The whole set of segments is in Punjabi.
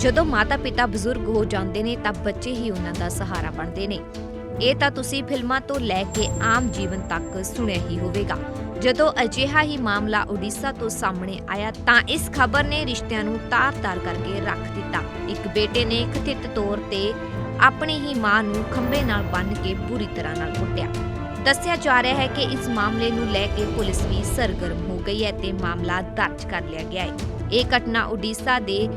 ਜਦੋਂ ਮਾਤਾ-ਪਿਤਾ ਬਜ਼ੁਰਗ ਹੋ ਜਾਂਦੇ ਨੇ ਤਾਂ ਬੱਚੇ ਹੀ ਉਹਨਾਂ ਦਾ ਸਹਾਰਾ ਬਣਦੇ ਨੇ। ਇਹ ਤਾਂ ਤੁਸੀਂ ਫਿਲਮਾਂ ਤੋਂ ਲੈ ਕੇ ਆਮ ਜੀਵਨ ਤੱਕ ਸੁਣਿਆ ਹੀ ਹੋਵੇਗਾ। ਜਦੋਂ ਅਜਿਹਾ ਹੀ ਮਾਮਲਾ ਉੜੀਸਾ ਤੋਂ ਸਾਹਮਣੇ ਆਇਆ ਤਾਂ ਇਸ ਖਬਰ ਨੇ ਰਿਸ਼ਤਿਆਂ ਨੂੰ ਤਾਰ-ਤਾਰ ਕਰਕੇ ਰੱਖ ਦਿੱਤਾ। ਇੱਕ ਬੇਟੇ ਨੇ ਕਥਿਤ ਤੌਰ ਤੇ ਆਪਣੀ ਹੀ ਮਾਂ ਨੂੰ ਖੰਭੇ ਨਾਲ ਬੰਨ ਕੇ ਬੁਰੀ ਤਰ੍ਹਾਂ ਨਾਲ ਕੁੱਟਿਆ। ਦੱਸਿਆ ਜਾ ਰਿਹਾ ਹੈ ਕਿ ਇਸ ਮਾਮਲੇ ਨੂੰ ਲੈ ਕੇ ਪੁਲਿਸ ਵੀ ਸਰਗਰਮ ਹੋ ਗਈ ਹੈ ਤੇ ਮਾਮਲਾ ਦਰਜ ਕਰ ਲਿਆ ਗਿਆ ਹੈ। ਇਹ ਘਟਨਾ ਓਡੀਸਾ ਦੇ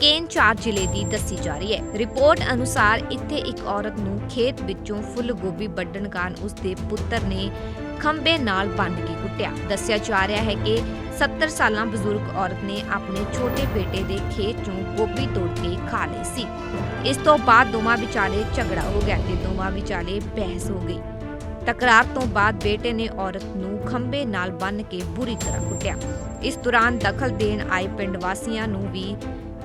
ਕੇਨਚਾਰ ਜ਼ਿਲ੍ਹੇ ਦੀ ਦੱਸੀ ਜਾ ਰਹੀ ਹੈ। ਰਿਪੋਰਟ ਅਨੁਸਾਰ ਇੱਥੇ ਇੱਕ ਔਰਤ ਨੂੰ ਖੇਤ ਵਿੱਚੋਂ ਫੁੱਲ ਗੋਭੀ ਵੱਢਣ ਕਾਰਨ ਉਸਦੇ ਪੁੱਤਰ ਨੇ ਖੰਬੇ ਨਾਲ ਬੰਨ੍ਹ ਕੇ ਕੁੱਟਿਆ। ਦੱਸਿਆ ਜਾ ਰਿਹਾ ਹੈ ਕਿ 70 ਸਾਲਾਂ ਬਜ਼ੁਰਗ ਔਰਤ ਨੇ ਆਪਣੇ ਛੋਟੇ ਬੇਟੇ ਦੇ ਖੇਤ ਚੋਂ ਗੋਭੀ ਤੋੜ ਕੇ ਖਾ ਲਈ ਸੀ। ਇਸ ਤੋਂ ਬਾਅਦ ਦੋਵਾਂ ਵਿਚਾਲੇ ਝਗੜਾ ਹੋ ਗਿਆ ਤੇ ਦੋਵਾਂ ਵਿਚਾਲੇ ਬਹਿਸ ਹੋ ਗਈ। ਤਕਰਾਰ ਤੋਂ ਬਾਅਦ ਬੇਟੇ ਨੇ ਔਰਤ ਨੂੰ ਖੰਬੇ ਨਾਲ ਬੰਨ੍ਹ ਕੇ ਬੁਰੀ ਤਰ੍ਹਾਂ ਕੁੱਟਿਆ। ਇਸ ਦੌਰਾਨ ਦਖਲ ਦੇਣ ਆਏ ਪਿੰਡ ਵਾਸੀਆਂ ਨੂੰ ਵੀ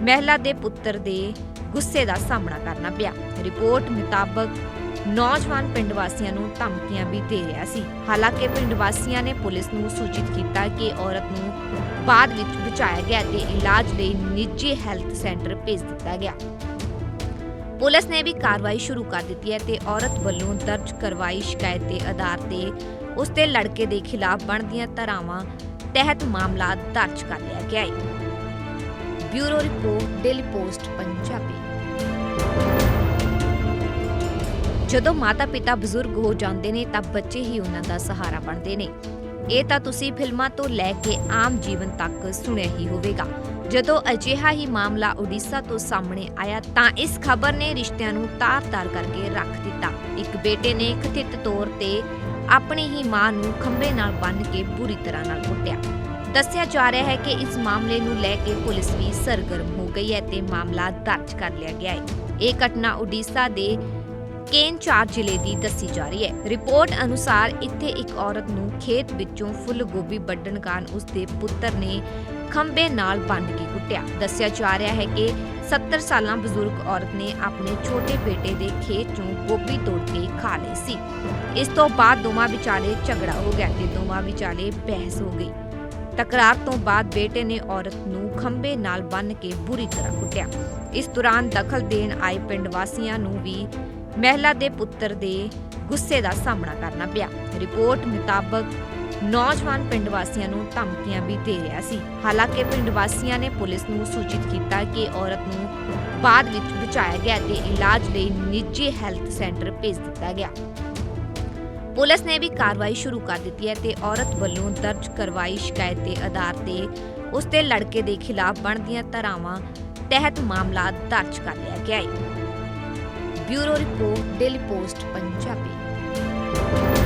ਮਹਿਲਾ ਦੇ ਪੁੱਤਰ ਦੇ ਗੁੱਸੇ ਦਾ ਸਾਹਮਣਾ ਕਰਨਾ ਪਿਆ। ਰਿਪੋਰਟ ਮੁਤਾਬਕ ਨੌਜਵਾਨ ਪਿੰਡ ਵਾਸੀਆਂ ਨੂੰ ਧਮਕੀਆਂ ਵੀ ਦੇ ਰਿਹਾ ਸੀ। ਹਾਲਾਂਕਿ ਪਿੰਡ ਵਾਸੀਆਂ ਨੇ ਪੁਲਿਸ ਨੂੰ ਸੂਚਿਤ ਕੀਤਾ ਕਿ ਔਰਤ ਨੂੰ ਬਾਅਦ ਵਿੱਚ ਬਚਾਇਆ ਗਿਆ ਤੇ ਇਲਾਜ ਲਈ ਨਿੱਜੀ ਹੈਲਥ ਸੈਂਟਰ ਭੇਜ ਦਿੱਤਾ ਗਿਆ। ਪੁਲਿਸ ਨੇ ਵੀ ਕਾਰਵਾਈ ਸ਼ੁਰੂ ਕਰ ਦਿੱਤੀ ਹੈ ਤੇ ਔਰਤ ਵੱਲੋਂ ਦਰਜ ਕਰਵਾਈ ਸ਼ਿਕਾਇਤ ਦੇ ਆਧਾਰ ਤੇ ਉਸ ਦੇ ਲੜਕੇ ਦੇ ਖਿਲਾਫ ਬਣਦੀਆਂ ਧਾਰਾਵਾਂ ਤਹਿਤ ਮਾਮਲਾ ਦਰਜ ਕਰ ਲਿਆ ਗਿਆ ਹੈ। Bureau report, daily post, Punjabi. ਜਦੋਂ ਮਾਤਾ-ਪਿਤਾ ਬਜ਼ੁਰਗ ਹੋ ਜਾਂਦੇ ਨੇ, ਤਾਂ ਬੱਚੇ ਹੀ ਉਹਨਾਂ ਦਾ ਸਹਾਰਾ ਬਣਦੇ ਨੇ। ਇਹ ਤਾਂ ਤੁਸੀਂ ਫਿਲਮਾਂ ਤੋਂ ਲੈ ਕੇ ਆਮ ਜੀਵਨ ਤੱਕ ਸੁਣਿਆ ਹੀ ਹੋਵੇਗਾ। ਜਦੋਂ ਅਜਿਹਾ ਹੀ ਮਾਮਲਾ ਉੜੀਸਾ ਤੋਂ ਸਾਹਮਣੇ ਆਇਆ, ਤਾਂ ਇਸ ਖਬਰ ਨੇ ਰਿਸ਼ਤਿਆਂ ਨੂੰ ਤਾਰ-ਤਾਰ ਕਰਕੇ ਰੱਖ ਦਿੱਤਾ। ਇੱਕ ਬੇਟੇ ਨੇ ਕਥਿਤ ਤੌਰ ਤੇ ਆਪਣੀ ਹੀ ਮਾਂ ਨੂੰ ਖੰਭੇ ਨਾਲ ਬੰਨ੍ਹ ਕੇ ਬੁਰੀ ਤਰ੍ਹਾਂ ਨਾਲ ਕੁੱਟਿਆ। ਦੱਸਿਆ ਜਾ ਰਿਹਾ ਹੈ ਕਿ ਇਸ ਮਾਮਲੇ ਨੂੰ ਲੈ ਕੇ ਪੁਲਿਸ ਵੀ ਸਰਗਰਮ ਹੋ ਗਈ ਹੈ ਤੇ ਮਾਮਲਾ ਦਰਜ ਕਰ ਲਿਆ ਗਿਆ ਹੈ। ਇਹ ਘਟਨਾ ਉੜੀਸਾ ਦੇ ਕੇਨਚਾਰ ਜ਼ਿਲ੍ਹੇ ਦੀ ਦੱਸੀ ਜਾ ਰਹੀ ਹੈ। ਰਿਪੋਰਟ ਅਨੁਸਾਰ ਇੱਥੇ ਇੱਕ ਔਰਤ ਨੂੰ ਖੇਤ ਵਿੱਚੋਂ ਫੁੱਲ ਗੋਭੀ ਵੱਢਣ ਕਾਰਨ ਉਸਦੇ ਪੁੱਤਰ ਨੇ ਖੰਬੇ ਨਾਲ ਬੰਨ੍ਹ ਕੇ ਕੁੱਟਿਆ। ਦੱਸਿਆ ਜਾ ਰਿਹਾ ਹੈ ਕਿ 70 ਸਾਲਾਂ ਬਜ਼ੁਰਗ ਔਰਤ ਨੇ ਆਪਣੇ ਛੋਟੇ ਬੇਟੇ ਦੇ ਖੇਤ ਚੋਂ ਗੋਭੀ ਤੋੜ ਕੇ ਖਾ ਲਈ ਸੀ। ਇਸ ਤੋਂ ਬਾਅਦ ਦੋਵਾਂ ਵਿਚਾਲੇ ਝਗੜਾ ਹੋ ਗਿਆ ਤੇ ਦੋਵਾਂ ਵਿਚਾਲੇ ਬਹਿਸ ਹੋ ਗਈ। ਤਕਰਾਰ ਤੋਂ ਬਾਅਦ ਬੇਟੇ ਨੇ ਔਰਤ ਨੂੰ ਖੰਬੇ ਨਾਲ ਬੰਨ੍ਹ ਕੇ ਬੁਰੀ ਤਰ੍ਹਾਂ ਕੁੱਟਿਆ। ਇਸ ਦੌਰਾਨ ਦਖਲ ਦੇਣ ਆਏ ਪਿੰਡ ਵਾਸੀਆਂ ਨੂੰ ਵੀ ਮਹਿਲਾ ਦੇ ਪੁੱਤਰ ਦੇ ਗੁੱਸੇ ਦਾ ਸਾਹਮਣਾ ਕਰਨਾ ਪਿਆ। ਰਿਪੋਰਟ ਮੁਤਾਬਕ ਨੌਜਵਾਨ ਪਿੰਡ ਵਾਸੀਆਂ ਨੂੰ ਧਮਕੀਆਂ ਵੀ ਦੇ ਰਿਹਾ ਸੀ। ਹਾਲਾਂਕਿ ਪਿੰਡ ਵਾਸੀਆਂ ਨੇ ਪੁਲਿਸ ਨੂੰ ਸੂਚਿਤ ਕੀਤਾ ਕਿ ਔਰਤ ਨੂੰ ਬਾਅਦ ਵਿੱਚ ਬਚਾਇਆ ਗਿਆ ਤੇ ਇਲਾਜ ਲਈ ਨਿੱਜੀ ਹੈਲਥ ਸੈਂਟਰ ਭੇਜ ਦਿੱਤਾ ਗਿਆ। ਪੁਲਿਸ ਨੇ ਵੀ ਕਾਰਵਾਈ ਸ਼ੁਰੂ ਕਰ ਦਿੱਤੀ ਹੈ ਤੇ ਔਰਤ ਵੱਲੋਂ ਦਰਜ ਕਰਵਾਈ ਸ਼ਿਕਾਇਤ ਦੇ ਆਧਾਰ ਤੇ ਉਸ ਦੇ ਲੜਕੇ ਦੇ ਖਿਲਾਫ ਬਣਦੀਆਂ ਧਾਰਾਵਾਂ ਤਹਿਤ ਮਾਮਲਾ ਦਰਜ ਕਰ ਲਿਆ ਗਿਆ ਹੈ। Bureau report, daily post, Punjabi.